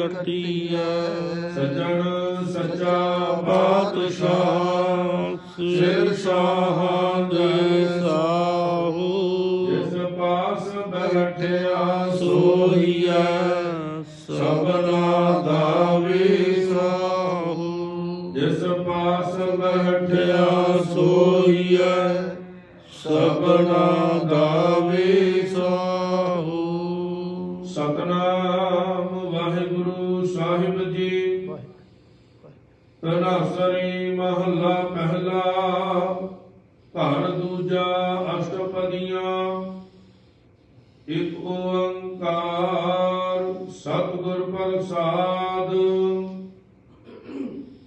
ਕੱਟੀਐ। ਸਜਣ ਸੱਚਾ ਪਾਤਸ਼ਾਹ ਸਿਰ ਸਾਹਾਂ ਦੇ ਸਾਹੂ। ਜਿਸ ਪਾਸ ਬੈਠਿਆ ਸੋਹੀਐ, ਸਭਨਾ ਦਾ ਵਿਸਾਹੂ ਜਿਸ ਪਾਸ ਬੈਠਿਆ ਠਿਆ ਸੋਹੀਐ, ਸਭਨਾ ਦਾ ਵਿਸਾਹੂ ਮਹੱਲਾ ਪਹਿਲਾ ਘਰ ਦੂਜਾ ਅਸ਼ਟਪਦੀਆਂ। ਇਕ ਓੰਕਾਰ ਸਤਿਗੁਰ ਪ੍ਰਸਾਦ।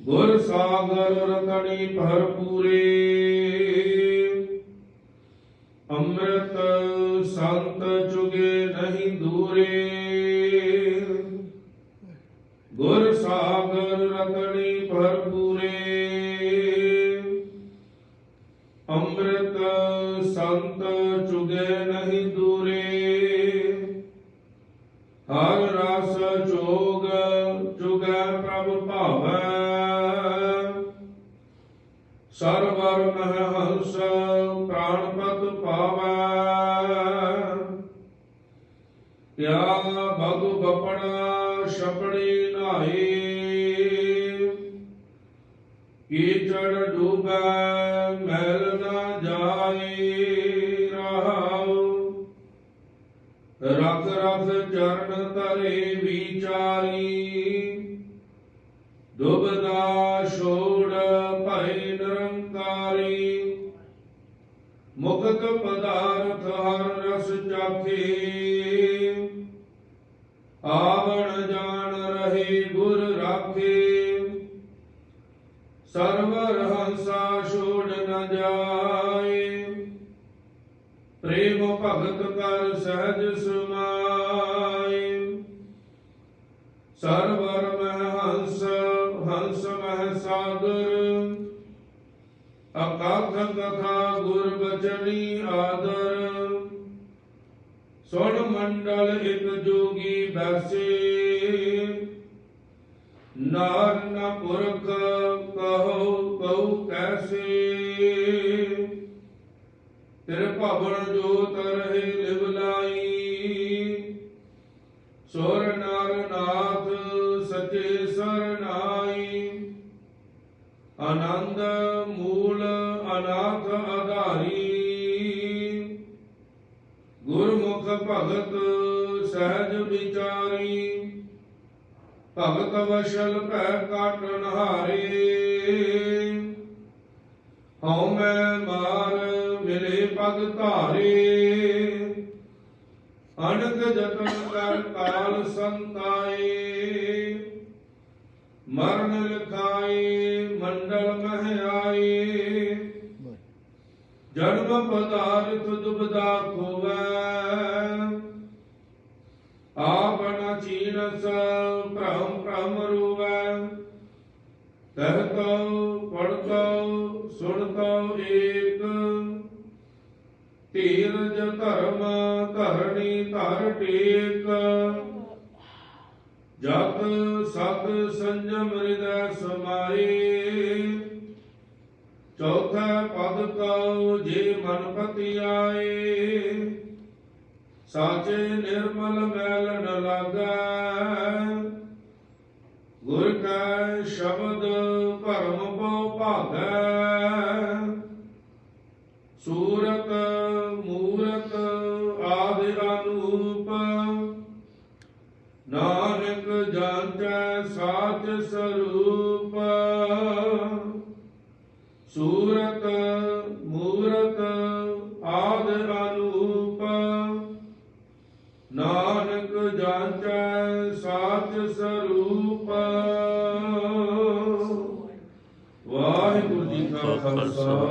ਗੁਰ ਸਾਗਰ ਰਤਣੀ ਭਰਪੂਰੇ। ਗੁਰ ਸਾਗਰ ਰਤਣੀ ਭਰਪੂਰੇ। ਅੰਮ੍ਰਿਤ ਸੰਤ ਚੁਗੇ ਨਹੀਂ ਦੂਰੇ। ਹਰ ਰਸ ਚੋਗ ਚੁਗੈ ਪ੍ਰਭ ਭਾਵੈ। ਸਰਵਰ ਮਹਿ ਕਿਆ ਬਗ ਬਪੜਾ ਛਪੜੀ ਨਾਹੀ। ਕੀਚੜ ਡੂਬੈ ਮੈਲ ਨਾ ਜਾਈ ਰਹਾਉ ਰਖ ਰਖ ਚਰਨ ਤਰੇ ਵਿਚਾਰੀ। ਦੁਬਦਾ ਛੋੜ ਭੈ ਨਿਰੰਕਾਰੀ। ਮੁਕਤ ਪਦਾਰਥ ਹਰ ਰਸ ਚਾਖੇ। ਆਵਣ ਜਾਣ ਰਹੇ ਗੁਰ ਰਾਖੇ। ਸਰਵਰ ਹੰਸਾ ਛੋੜ ਨ ਜਾਏ। ਪ੍ਰੇਮ ਭਗਤ ਕਰ ਸਹਿਜ ਸਮਾਏ ਸਰਵਰ ਮਹਿ ਹੰਸ ਹੰਸ ਮਹਿ ਸਾਗਰ। ਅਕਾਥ ਕਥਾ ਗੁਰ ਬਚਨੀ ਆਦਰ। ਸੁਣ ਮੰਡਲ ਇਕ ਜੋਗੀ ਬੈਸੇ। ਨਾਰ ਨ ਪੁਰਖ ਕਹੋ ਕਉ ਕੈਸੇ। ਤੇਰੇ ਭਵਨ ਜੋ ਰਹੇ ਲਿਵ ਲਾਈ। ਸੁਰ ਨਰ ਨਾਥ ਸਚੇ ਸਰਨਾਈ ਆਨੰਦ ਮੂਲ ਅਨਾਥ ਆਧਾਰੀ ਗੁਰਮੁਖ ਭਗਤ ਸਹਿਜ ਵਿਚਾਰੀ, ਭਗਤ ਵਸ਼ਲ ਭੈ ਕਾਟਨ ਹਾਰੇ ਹਉ ਮੈਂ ਮਾਰ ਮਿਲੇ ਪਗ ਧਾਰੇ ਅਨਕ ਜਤਨ ਕਰ ਕਾਲ ਸੰਤਾਏ। ਮਰਨ ਲਿਖਾਏ ਜਨਮ ਪਦਾਰਥ ਦੁਬਦਾ ਖੋਵੈ। ਆਪਨ ਚੀਨਸ ਭ੍ਰਮ ਭ੍ਰਮ ਰੂਵੈ। ਕਹਿਤੋ ਪੜਤੋ, ਸੁਣਤੋ ਏਕ। ਧੀਰਜ ਧਰਮ ਧਰਣੀ ਧਰ ਟੇਕ। ਜਤ ਸਤ ਸੰਜਮ ਹਿਰਦੈ ਸਮਾਏ। ਚੌਥਾ ਪਦ ਕਉ ਜੇ ਮਨ ਪਤੀ ਆਏ। ਸਾਚੇ ਨਿਰਮਲ ਮੈਲ ਨ ਗੁਰ ਕੈ ਸ਼ਬਦ ਭਰਮ ਬੋ ਭਾਗੈ। ਸੂਰਤ, ਮੂਰਤ ਆਦਿ ਅਨੂਪ। ਨਾਨਕ ਜਾਂਚੈ ਸਾਚ ਸਰੂਪ। ਸੂਰਤ ਮੂਰਤ ਆਦ ਅਨੂਪ। ਨਾਨਕ ਜਾਂਚੈ ਸਾਚ ਸਰੂਪ। ਵਾਹਿਗੁਰੂ ਜੀ ਕਾ ਖਾਲਸਾ।